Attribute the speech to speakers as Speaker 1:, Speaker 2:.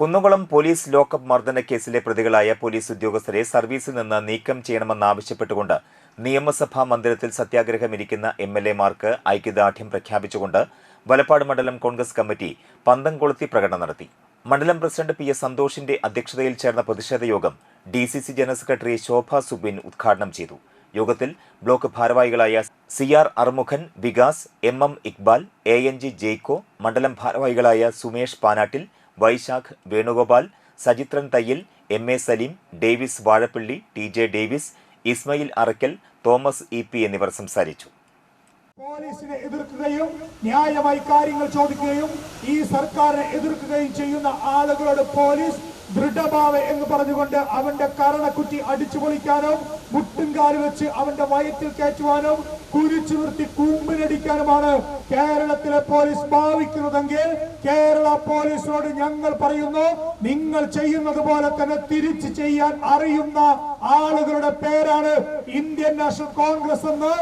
Speaker 1: Kunnamkulam police lockup മർദ്ദന കേസിലെ പ്രതികളായ police ഉദ്യോഗസ്ഥരെ സർവീസിൽ നിന്ന് നീക്കം ചെയ്യണമെന്നാവശ്യപ്പെട്ടുകൊണ്ട് നിയമസഭാ മന്ദിരത്തിൽ സത്യാഗ്രഹമിരിക്കുന്ന എം എൽ മാർക്ക് ഐക്യദാർഢ്യം പ്രഖ്യാപിച്ചുകൊണ്ട് വലപ്പാട് മണ്ഡലം കോൺഗ്രസ് കമ്മിറ്റി പന്തം കൊളുത്തി പ്രകടനം നടത്തി. മണ്ഡലം പ്രസിഡന്റ് പി എസ് സന്തോഷിന്റെ അധ്യക്ഷതയിൽ ചേർന്ന പ്രതിഷേധ യോഗം D C C general secretary Shobha Subin ഉദ്ഘാടനം ചെയ്തു. യോഗത്തിൽ ബ്ലോക്ക് ഭാരവാഹികളായ C R Arumukhan Vikas M M Iqbal A N G Jaiko മണ്ഡലം ഭാരവാഹികളായ Sumesh Panattil Vaisakh Venugopal Sajithran Thayyil M A Salim Davis Vazhappally T J Davis Ismail Arakkal Thomas E P എന്നിവർ സംസാരിച്ചു.
Speaker 2: പോലീസിനെ എതിർക്കുകയും ന്യായമായി കാര്യങ്ങൾ ചോദിക്കുകയും ഈ സർക്കാരിനെ എതിർക്കുകയും ചെയ്യുന്ന ആളുകളോട് പോലീസ് ദൃഢഭാവ എന്ന് പറഞ്ഞുകൊണ്ട് അവന്റെ കരണക്കുറ്റി അടിച്ചു പൊളിക്കാനും മുട്ടുംകാൽ വെച്ച് അവന്റെ വയറ്റിൽ കയറ്റുവാനും കുരിച്ചു നിർത്തി കൂമ്പിനടിക്കാനുമാണ് കേരളത്തിലെ പോലീസ് ഭാവിക്കുന്നതെങ്കിൽ കേരള പോലീസിനോട് ഞങ്ങൾ പറയുന്നു നിങ്ങൾ ചെയ്യുന്നത് പോലെ തന്നെ തിരിച്ചു ചെയ്യാൻ അറിയുന്ന ആളുകളുടെ പേരാണ് ഇന്ത്യൻ നാഷണൽ കോൺഗ്രസ് എന്ന്